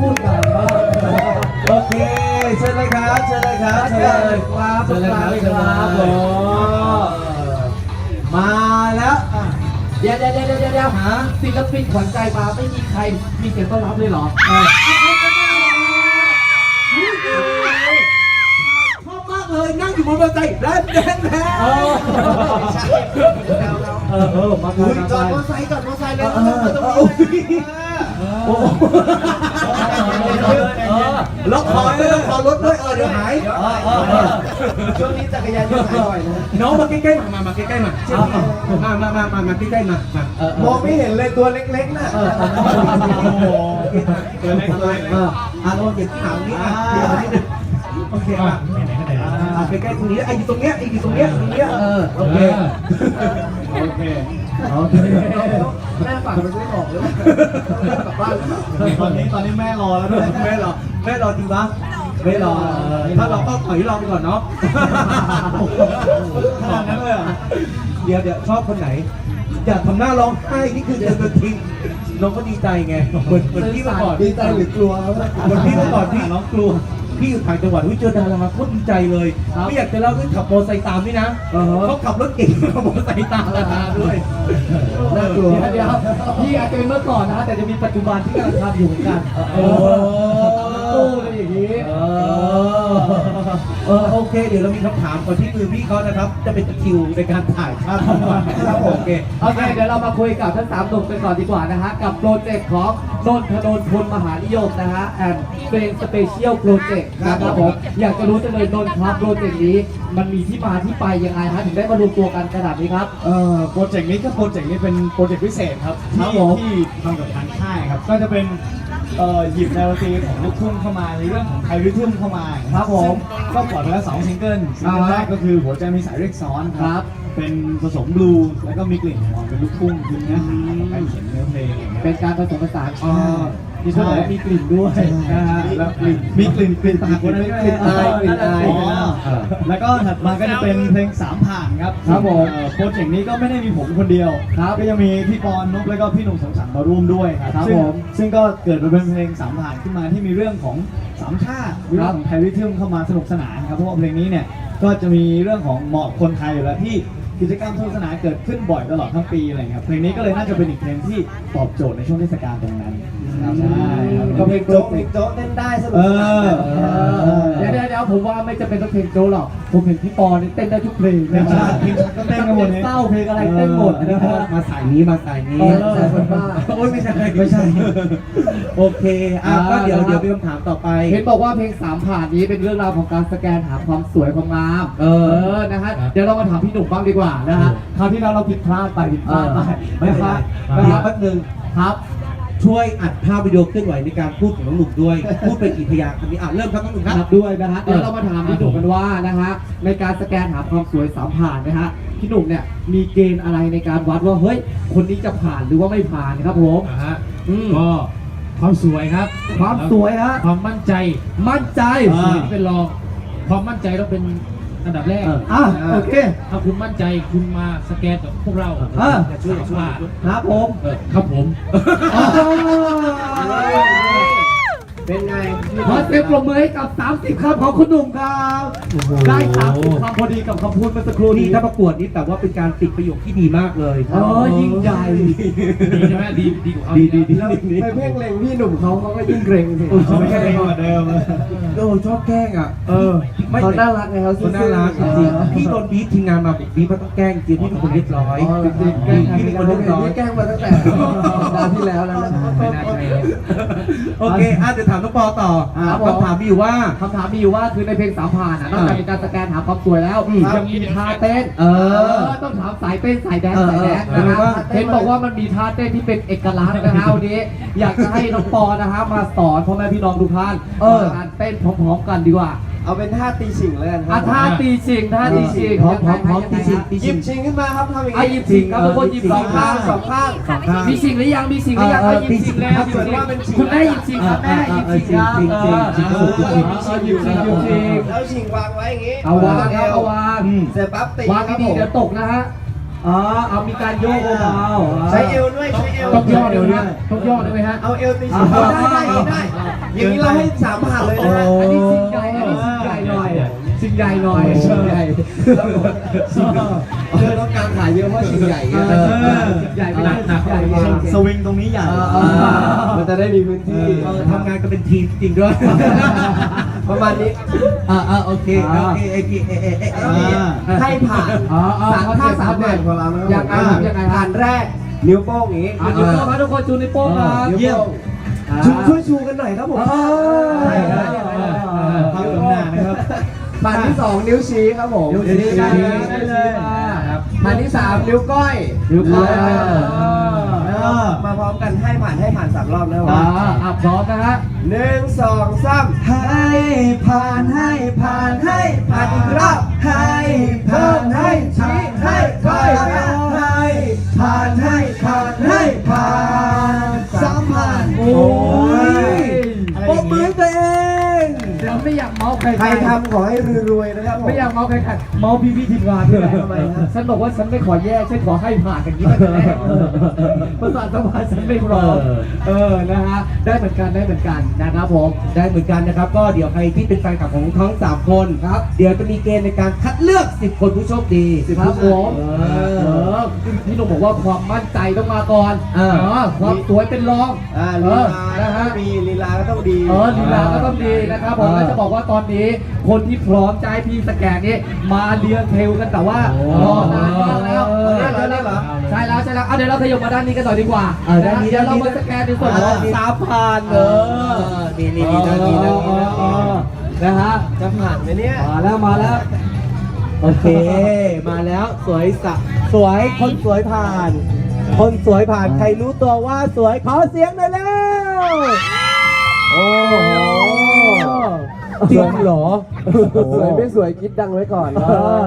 พูดกันบ้างโอเคเชิญเลยครับเชิญเลยครับเชิญเลยครับเชิญเลยครับครับเชิญเลยครับผมมาแล้วอะเดี๋ยวเดี๋ยวเดี๋ยวเดี๋ยวเดี๋ยวฮะศิลปินขวัญใจมาไม่มีใครมีเสียงต้อนรับเลยเหรอเออชอบมากเลยนั่งอยู่บนบันไดแดนแดนแดนเออเออเออมาอุ๊ยมาจอดมอมาไซค์จอดมอไซค์เลยเออเออตรงเออนี้ โอ้โหเออล็อกคอด้วยล็อกคอรถด้วยเออเดี๋ยวหายช่วงนี้จักรยานยนต์หายบ่อยนะ น้องมาใกล้ๆมามามาใกล้ๆมามามามามามาใกล้ๆมามามองไม่เห็นเลยตัวเล็กๆน่ะเอเออโอ้โหตัวเล็กตัวเล็กอออะลองเหยียบขางนี้อะเหยียบมาโอเคอะใกล้ๆตรงนี้ไอ้อยู่ตรงเนี้ยไอ้อยู่ตรงเนี้ยตรงเนี้ยเออโอเคโอเค โอเคแม่ฝากไปซื้อของเลยกลับบ้านแล้วตอนนี้ตอนนี้แม่รอแล้วด้วยแม่รอแม่รอจริงปะไม่รอถ้าเราก็ถอยรอไปก่อนเนาะขนาดนั้นเลยเหรอเดี๋ยวเดี๋ยวชอบคนไหน อย่าทำหน้าร้องไห้นี่คือเดินทิ้งน้องก็ดีใจไงเหมือนเหมือนพี่เมื่อก่อนดีใจหรือกลัวบเหมือนพี่เมื่อก่อนพี่น้องกลัว พี่อยู่ต่างจังหวัดวิเจอดาราโคตรดีใจเลยครับไม่อยากจะเล่าด้วยขับมอเตอร์ไซค์ตามนี่นะอ่าฮะ เขาขับรถเก่งขับมอเตอร์ไซค์ตามดาราด้วย น่ากลัว เดี๋ยวพี่อาจจะเป็นเมื่อก่อนนะแต่จะมีปัจจุบันที่กำลังทำอยู่เหมือนกันโอ้ ตู้เลยอย่างนี้เออเออโอเค เดี๋ยวเรามีคำถามก่อนที่มือพี่เขานะครับ จะเป็นตะคริวในการถ่ายภาพทั้งวันครับผมโอเคโอเคเดี๋ยวเรามาคุยกับทั้งสามหนุ่มกันก่อนดีกว่านะฮะ กับโปรเจกต์ของนนทนนท์พลมหานิยมนะฮะแอนเป็นสเปเชียลโปรเจกต์นะครับผมอยากจะรู้จังเลยนนท์ครับโปรเจกต์นี้ มันมีที่มาที่ไปยังไงฮะถึงได้มารวมตัวกันขนาดนี้ครับ เอ่อโปรเจกต์นี้ก็โปรเจกต์นี้เป็นโปรเจกต์พิเศษครับครับที่ผม ที่ทำกับทางค่ายครับก็จะเป็น เอ่อหยิบแนวดนตรีของลูกทุ่งเข้ามาในเรื่องของไทยริทึมเข้ามาครับผมซึ่งก็ปล่อยไปแล้วสองซิงเกิลซิงเกิลอ่าฮะแรกก็คือหัวใจมีสายเรียกซ้อนคครัรับ เป็นผสมบลูส์แล้วก็มีกลิ่นหอมเป็นลูกทุ่งคือเนื้อหาของการเขียนเนื้อเพลงอย่างเงี้ยเป็นการผสมผสาน อ่าที่เขาบอกว่ามีกลิ่นด้วยนะฮะแล้วกลิ่นมีกลิ่นกลิ่นตากคนนั้นด้วยกลิ่นอายกลิ่นอายอ๋อแล้วก็ถัดมาก็จะเป็นเพลงสามผ่านครับครับผมเอ่อโปรเจกต์นี้ก็ไม่ได้มีผมคนเดียวครับก็ยังมีพี่ปอนนพแล้วก็พี่หนุ่มสมศักดิ์มาร่วมด้วยครับครับซึ่งผมซึ่งก็เกิดมาเป็นเพลงสามผ่านขึ้นมาที่มีเรื่องของสามชาติเรื่องของไทยริทึมเข้ามาสนุกสนานครับเพราะว่าเพลงนี้เนี่ยก็จะมีเรื่องของเหมาะคนไทยอยู่แล้วที่กิจกรรมสนุกสนานเกิดขึ้นบ่อยตลอดทั้งปีอะไรเงี้ยครับเพลงนี้ก็เลยน่าจะเป็นอีกเพลงที่ตอบโจทย์ในช่วงเทศกาลตรงนั้นครับ ใช่ครับก็เพลงโจ๊กเพลงโจ๊กเต้นได้สนุกเอสนานอแบบเออ เดี๋ยวเดี๋ยวเดี๋ยวผมว่าไม่จำเป็นต้องเพลงโจ๊กหรอกผมเห็นพี่ปอนี่เต้นได้ทุกเพลงนะใช่เพลงก็เต้นกันหมดเพลเลยงเศร้าเพลงอะไรเต้นหมดนะฮะมาสายนี้มาสายนี้เออสายคนบ้าโอ้ยไม่ใช่ไม่ใช่ โอเคอะอ่าก็เดี๋ยวเดี๋ยวมีคำถามต่อไป เห็นบอกว่าเพลงสามผ่านนี้เป็นเรื่องราวของการสแกนหาความสวยความงาม เออ นะฮะ เดี๋ยวเรามาถามพี่หนุ่มบ้างดีกว่านะฮะ คราวที่แล้วเราผิดพลาดไปผิดพลาดไปไม่เป็นไรนะเดี๋ยวครับแป๊บนึงครับ ช่วยอัดภาพวิดีโอเคลื่อนไหวในการพูดของน้องหนุ่มด้วย พูดไปกี่พยางค์คำนี้อะเริ่มครับน้องหนุ่มคครัรับ บด้วยนะฮะเดี๋ยวเรามาถามพี่หนุ่มกันว่านะฮะในการสแกนหาความสวยสามผ่านนะฮะพี่หนุ่มเนี่ยมีเกณฑ์อะไรในการวัดว่าเฮ้ยคนนี้จะผ่านหรือว่าไม่ผ่านครับผมนะฮะอืมก็ความสวยครับความสวยฮะความมั่นใจมั่นใจสวยที่เป็นรองความมั่นใจต้องเป็น อันดับแรกเอออะโอเค ถ้าคุณมั่นใจคุณมาสแกนกับพวกเราเออจะช่วยช่วย ครับผมเออครับผมอ๋อเป็นไงขอเสียงปรบมือให้กับ 30คำของคุณหนุ่มครับ ได้ 30คำพอดีกับคำพูดเมื่อสักครู่นี่นี้ถ้าประกวดนี่แต่ว่าเป็นการติดประโยคที่ดีมากเลยเออยิ่งใหญ่ ดีใช่ไหมดีดีกว่าเขาดีดีดีแล้วดีไปเพ่งเล็งพี่หนุ่มเขาเขาก็ยิ่งเกรงสิไม่ใช่เพลงกว่าเดิมโอ้ชอบแกล้งอะ เออ ไม่เขาน่ารักไงเขาคนน่ารักจริงๆพี่โดนบีททีมงานมาบอกบีทมันต้องแกล้งจริงพี่เป็นคนเรียบร้อยอ๋อจริงๆแกล้งพี่เป็นคนเรียบร้อย แกล้งมาตั้งแต่สัปดาห์ที่แล้วแล้วนะ ไม่น่าใช่เลยโอเคอะเดี๋ยวถามน้องปอต่อครับผม คำถามมีอยู่ว่า คำถามมีอยู่ว่าคือในเพลงสามผ่านอะนอกจากมีการสแกนหาความสวยแล้วอืมยังมีท่าเต้นเออต้องถามสายเต้นสายแดนเออสายแดนเออนะเออฮะเห็นบอกว่ามันมีท่าเต้นที่เป็นเอกลักษณ์นะฮะวันนี้ อยากจะให้น้องปอนะฮะมาสอนพ่อแม่พี่น้องทุกท่านเออ การเต้นพร้อมๆกันดีกว่า เอาเป็นท่าตีฉิงเลยกันคอะรับท่าตีชิงท่าตีชิงพร้อมพร้อมพร้อมตีชิงตีหชิยิงบชิงขึ้นมาครับทำอย่างไอ้นี้หยิบชิงครับทุกคนหยิบสองข้างสองข้างสองข้าง มีชิงหรือยังมีชิงหรือยังเอไอ้อหยิบชิงแล้วเหมือนว่าเป็นชิงคุณแม่หยิบชิงครับแม่หยิบชิงครับชิงชิงชิงชิงชิงชิงเออหยิบชิงหยิบชิงแล้วชิงวางไว้อย่างนี้เอาวางครับเอาวางอืม เสร็จปั๊บตีวางครับดีผๆมเดี๋ยวตกนะฮะอ๋อเอามีการโยกเบาๆใช้เอวด้วยใช้เอวต้องย่อเดี๋ยวนี้ต้องย่อได้ไหมฮะ เอาเอวตีฉิงเอาได้ได้ได้อย่างนี้เราให้สามผ่านเลยนะฮะ อันนี้สิ่ ใหญ่หน่อยสิ่งใหญ่เธอต้องการขายเยอะเพราะสิ่งใหญ่ไงเออสิ่งใหญ่ไม่ได้สิ่งใหญ่ไงสวิงตรงนี้ใหญ่มันจะได้มีพื้นที่เออทำงานกันเป็นทีมจริงด้วยประมาณนี้ อ่าอ่าโอเค โอเคโอเคเอเอเอเอเอให้ผ่านอ๋ออ๋อสามท่าสามผ่านของเรานะยังไงครับยังไงครัผ่าบนแรก นิ้วโป้งอย่างนี้อะนิ้วโป้งครับทุกคนชูนิ้วโป้งครับนิ้วเยี่ยโป้มงชูช่วยชูกันหน่อยครับผมภาพตรงหน้านะครับ ผ่านที่สองนิ้วชี้ครับผมนิ้วชี้ได้เลยได้เลยผ่านที่สามนิ้วก้อยนิ้วก้อยแล้วมาพร้อมกันให้ผ่านให้ผ่านสามรอบนะคอ่ารับอะพร้อมนะฮะหนึ่งสองสามให้ผ่านให้ผ่านให้ผ่านอีกรอบให้ผ่านให้ชี้ให้ก้อยให้ผ่านให้ผ่านให้ผ่านสามผ่านโอ้ยปมมือตัวเองเดี๋ยวไม่อยากเมาส์ใครใครทำข อให้รวยๆนะครับผมไม่อยากเมาส์ใครๆเมาส์พี่พี่ทีมงานนี่แหละทำไมครับฉันบอกว่าฉันไม่ขอแย่ฉันขอให้ผ่านกันนี้ก็ได้ภาษาสมาฉันไม่พร้อมเออนะฮะได้เหมือนกันได้เหมือนกันนะครับผมได้เหมือนกันนะครับ ก็เดี๋ยวใครที่เป็นแฟนคลับของทั้งสามคนครับ เดี๋ยวจะมีเกณฑ์ในการคัดเลือก 10 คนผู้โชคดีครับผมเอเอออพี่หนุ่มบอกว่าความมั่นใจต้องมาก่อนเออความสวยเป็นรองอ่าเอลีอลานะนะฮะฮะมีลีลาก็ต้องดีเออลีลาก็ต้องดีนะครับผมแล้วจะบอกว่าตอนนี้คนที่พร้อมจะให้พี่สแกนนี้มาเรียงเทลกันแต่ว่ารอนานมากแล้วเออได้แล้วได้แล้วใช่แล้วใช่แล้วเอาเดี๋ยวเราขยับมาด้านนี้กันหน่อยดีกว่าเออด้านนี้เดี๋ยวเราด้านนี้มาสแกนในส่วนของอ่าสามพันเออนี่นี่นี่ด้านนี้ด้านนี้ด้านนี้นะฮะจะผ่านไหมเนี่ยมาแล้วมาแล้วโอเค มาแล้วสวยสะสวยคนสวยผ่าน คนสวยผ่านใครรู้ตัวว่าสวยขอเสียงหน่อยแล้วโอ้โห จริงเหรอสวยไม่สวยคิดดังไว้ก่อนเออ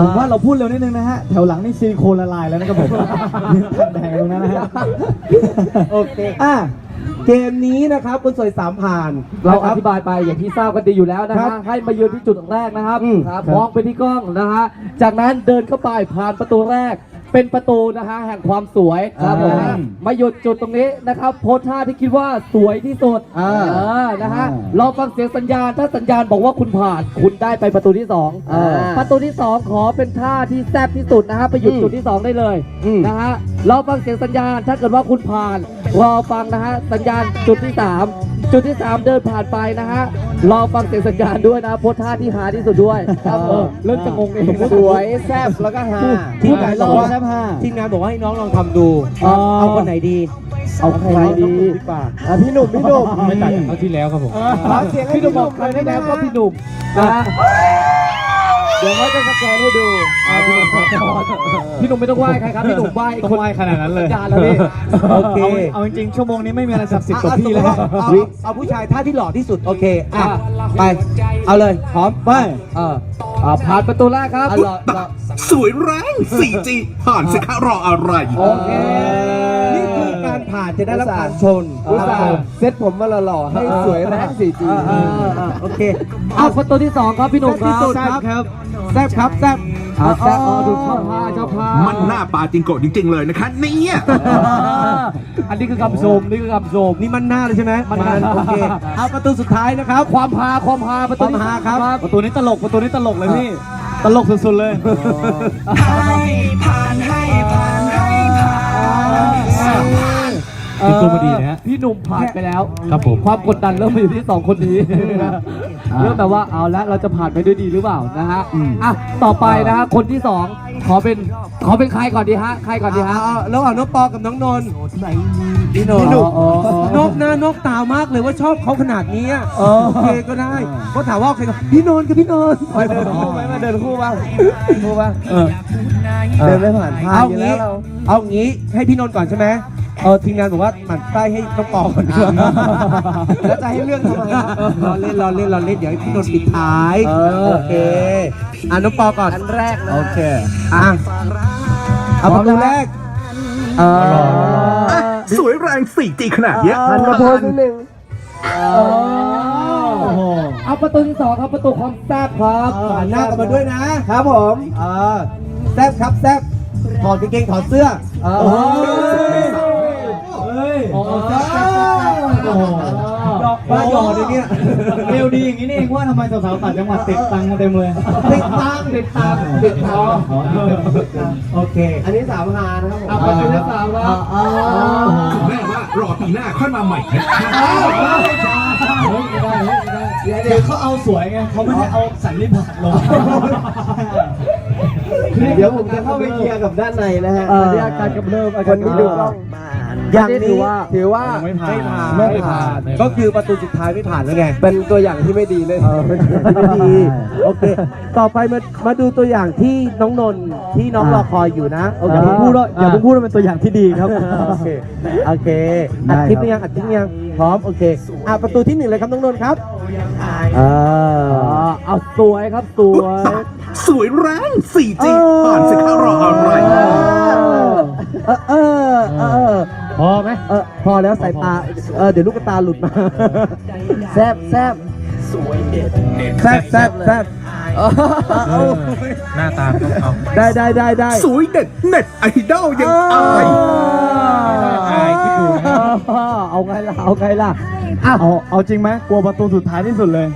ผมว่าเราพูดเร็วนิดนึงนะฮะ แถวหลังนี่ซิลิโคนละลายแล้วนะครับผมยืนแดงตรงนั้นนะฮะโอเคอะเกมนี้นะครับคนสวยสามผ่าน เรานะคอรับธิบายไปอย่างที่ทราบกันดีอยู่แล้วนะครัฮะบให้มายืนที่จุดแรกนะครับอืมครับ มองไปที่กล้องนะฮะจากนั้นเดินเข้าไปผ่านประตูแรก เป็นประตูนะฮะแห่งความสวยครับผมอ่ามาหยุดจุดตรงนี้นะครับโพสท่าที่คิดว่าสวยที่สุดอ่าเออนะฮะอ่าเราฟังเสียงสัญญาณถ้าสัญญาณบอกว่าคุณผ่านคุณได้ไปประตูที่สองอ่าประตูที่สองขอเป็นท่าที่แซ่บที่สุดนะฮะไปหยุดอืมจุดที่สองได้เลยอืม นะฮะเราฟังเสียงสัญญาณถ้าเกิดว่าคุณผ่านรอฟังนะฮะสัญญาณจุดที่สาม จุดที่สามเดินผ่านไปนะฮะรอฟังเสียงสัญญาณด้วยนะโพสท่าที่หาที่สุดด้วยครับเออเริ่มจะงงเองสวยแซ่บแล้วก็ฮาทีมงานบอกว่าแซ่บห้าทีมงานบอกว่าให้น้องลองทำดูอ๋อเอาคนไหนดีเอาใครดีดีกว่าอะพี่หนุ่มพี่หนุ่มไม่ต่างจากคราวที่แล้วครับผมขอเสียงให้พี่หนุ่มบอกใครได้แล้วก็พี่หนุ่มนะฮะ เดี๋ยวเขาจะสแกนให้ดูพี่หนุ่มไม่ต้องไหว้ใครครับพี่หนุ่มไหว้ต้องไหว้ขนาดนั้นเลยสัญญาณแล้วพี่โอเคเอาเอาจริงๆชั่วโมงนี้ไม่มีอะไรศักดิ์สิทธิ์กว่าอะพี่แล้ว เอาเอาเอาผู้ชายท่าที่หล่อที่สุดโอเคอะไป เอาเลยพร้อมไปเอออ่าผ่านประตูแรกครับเอาหล่อหล่อสวยแรง 4G ผ่านสิคะรออะไร โอเคนี่คือการ ผ่านจะได้รับการชนอุตส่าครับห์เซ็ตผมมาหล่อๆให้สวยแรงสีจีเออเออเออโอเคเอาประตูที่สองครับพี่หนุ่มคที่รับสุดครับแซ่บครับแซ่บเอาแซ่บอ๋อดูชอบผ้าชอบผ้ามันหน้าปลาจิงโกะจริง ๆ เลยนะคะเนี่ยอันนี้คือคำชมนี่คือคำชมนี่มันหน้าเลยใช่ไหมมันหน้าโอเคเอาประตูสุดท้ายนะครับ ความฮาความฮาประตูที่ความฮาครับสามประตูนี้ตลกประตูนี้ตลกเลยพี่ตลกสุดๆเลยเออ เป็นตัวมาดีนะฮะ พี่หนุ่มผ่านไปแล้วครับผม ความกดดันเริ่มมาอยู่ที่สองคนนี้เริ่มแบบว่าเอาละเราจะผ่านไปด้วยดีหรือเปล่านะฮะอะต่อไปนะฮะคนที่สองขอเป็นขอเป็นใครก่อนดีฮะใครก่อนดีฮะเอาเอาแล้วเอาน้องปอกับน้องนนท์พี่นนพี่ท์หนุ่มอ๋ออ๋อนกนะนกตามากเลยว่าชอบเขาขนาดนี้อะเออโอเคก็ได้เขาถามว่าใครก็พี่นนท์กับพี่นนท์ไปเดินคู่ไหมมาเดินคู่บ้างคู่บ้างเออเดินไม่ผ่านพาเอาอยู่แล้งี้วเราเอางี้ให้พี่นนท์ก่อนใช่ไหม เออทีมงานบอกว่าหมั่นไส้ให้น้องปอก่อนดีกว่าแล้วจะให้เรื่องทำไมครับรอเล่นรอเล่นรอเล่นเดี๋ยวให้พี่นนท์ปิดท้ายเออโอเคอะน้องปอก่อนอันแรกนะโอเคอะเอาประตูแรกเออสวยแรง 4G ขนาดเนี้ยหันมาโพสนิดนึงโอ้โหเอาประตูที่สองครับประตูความแซ่บครับผ่านหน้ากันมาด้วยนะครับผมเออแซบครับแซบถอดกางเกงถอดเสื้อเออเฮ้ ยเฮ้ยโอ้โหแซ่บแซ่บแซ่บแซ่บโอ้โหบ้าหยอเลยเนี่ยเร็วดีอย่างนี้นี่เองว่าทำไมสาวๆต่างจังหวัดติดตังค์กันเต็มเลยติดตังติดตังติดตังโอเค อันนี้สามฮานะครับผมเอาไปเป็นสาวครับอ๋อแม่ว่ารอปีหน้าค่อยมาใหม่นะเดี๋ยวเขาเอาสวยไงเขาไม่ได้เอาสันนิบาตลงเดี๋ยวผมจะเข้าไปเคลียร์กับด้านในนะฮะเอออันนี้อาการกำเริบอาการคนที่ดูกล้ องอย่างนี้ถือว่าถือว่าไม่ผ่านไม่ผ่านไม่ผ่าน ก็คือประตูสุดท้ายไม่ผ่านแล้วไง เป็นตัวอย่างที่ไม่ดีเลยเออเป็นสิ่งที่ไม่ดีโอเค ต่อไปมามาดูตัวอย่างที่น้องนนท์ที่น้องรอคอยอยู่นะโอเคอย่าเพิ่งพูดว่าอย่าเพิ่งพูดว่าเป็นตัวอย่างที่ดีครับโอเคโอเคอัดคลิปหรือยังอัดคลิปหรือยังพร้อมโอเคอะประตูที่หนึ่งเลยครับน้องนนท์ครับเออเอาสวยครับสวยสวยแรง 4G ผ่านสิคะรออะไรเออเออเออ พอไหมเออพอแล้วสายตาเออเดี๋ยวลูกตาหลุดมาแซบแซบแซบแซบแซบ เออหน้าตาต้องเอาได้ได้ได้ได้สวยเด็ดเน็ตไอดอลยังอายอายคิดดูนะเอาไงล่ะเอาไงล่ะอ้าวเอาเอาจริงไหมกลัวประตูสุดท้ายที่สุดเลย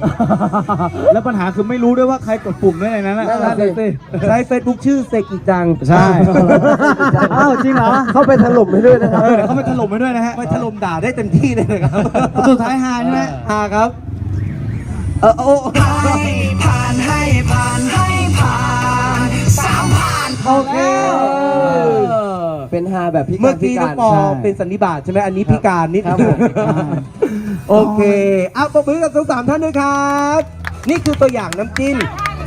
แล้วปัญหาคือไม่รู้ด้วยว่าใครกดปุ่มด้วยในนั้นนะนั่นน่ะสิ ใช้เฟซบุ๊กชื่อเซกิจัง ใช่อ้าวจริงเหรอเข้าไปถล่มไปด้วยนะครับเดี๋ยวเขาไปถล่มไปด้วยนะฮะไปถล่มด่าได้เต็มที่เลยนะครับสุดท้ายฮาใช่ไหมฮาครับ เออโอ้ผ่านให้ผ่านให้ผ่านสามผ่านโอเคเป็นฮาแบบพิการเมื่อกี้น้องปอเป็นสันนิบาตใช่ไหมอันนี้พิการนิดครับนึงโอเคเอาปรบมือกับทั้งสามท่านด้วยครับ นี่คือตัวอย่างน้ำจิ้ม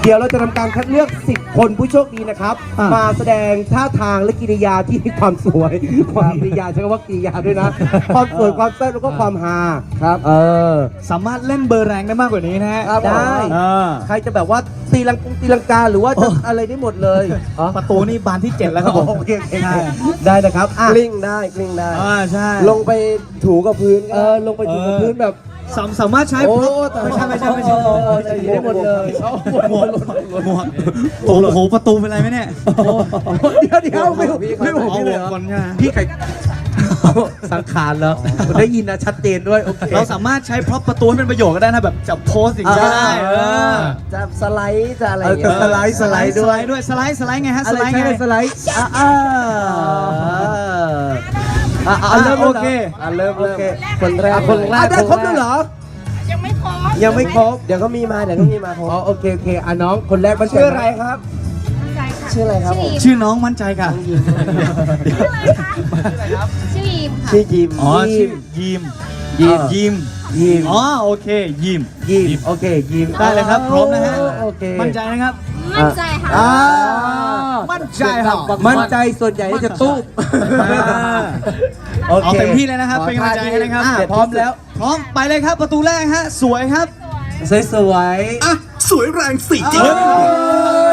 เดี๋ยวเราจะทำการคัดเลือก 10 คนผู้โชคดีนะครับ อะมาแสดงท่าทางและกิริยาที่มีความสวย ความกิริยาใช้คำว่ากิริยาด้วยนะ ความสวยความแซ่บแล้วก็ความฮาครับ เออ สามารถเล่นเบอร์แรงได้มากกว่านี้นะฮะครับได้เออใครจะแบบว่าตีลังกงตีลังกาหรือว่าจะอะไรได้หมดเลยอ๋อประตูนี่บานที่ 7 แล้วครับผม โอเคโอเคโอเคได้นะครับอะกลิ้งได้กลิ้งได้ อ่าใช่ ลงไปถูกับพื้นก็เออลงไปถูกับพื้นแบบ สามสามารถใช้โอ้พร็อพไม่ใช่ไม่ใช่ไม่ใช่โอ้โอ้ใส่ได้หมดเลยหมวกหมวกหมวกโอ้โหประตูเป็นไรไหมเนี่ยเดี๋ยวเดี๋ยวไม่ไม่บอกเอาพี่หเลมยวกเหรอคนใช่ไหมพี่ไข่สังขารแล้วได้ยินนะชัดเจนด้วยโอเคเราสามารถใช้พร็อพประตูให้เป็นประโยชน์ก็ได้นะแบบจับโพสอย่างนี้ก็ได้เออจะสไลด์จะอะไรอเอย่างอเงี้ยสไลด์สไลด์ด้วยด้วยสไลด์สไลด์ไงฮะสอะไรไลด์ใช้ไงในสไลด์ อ่าอ่าอ่าอะเริ่มโอเคอะเริ่มโอเริ่มเคคนแรกคนแรกได้ครบด้วยเหรอ ยังไม่พอยังไม่ครบ เดี๋ยวก็มีมาเดี๋ยวก็มีมาผมอ๋อโอเคโอเคอะน้องคนแรกมันชื่ออะไรครับชื่ออะไรครับผม ชื่อน้องมั่นใจค่ะ ชื่ออีมค่ะชื่อจิมอ๋อชื่อยิมยิม ยิมยิมอ๋อโอเค ยิม ยิมโอเคยิมได้เลยครับพร้อมนะฮะ โอเค มั่นใจนะครับ มั่นใจค่ะ อ่า มั่นใจเหรอ มั่นใจส่วนใหญ่จะตู้อ่าโอเอาเค เต็มที่เลยนะครับ เป็นกำลังใจให้นะครับอะพร้อมแล้ว พร้อมไปเลยครับ ประตูแรกฮะ สวยครับ สวยอะ สวยแรง 4G ๆ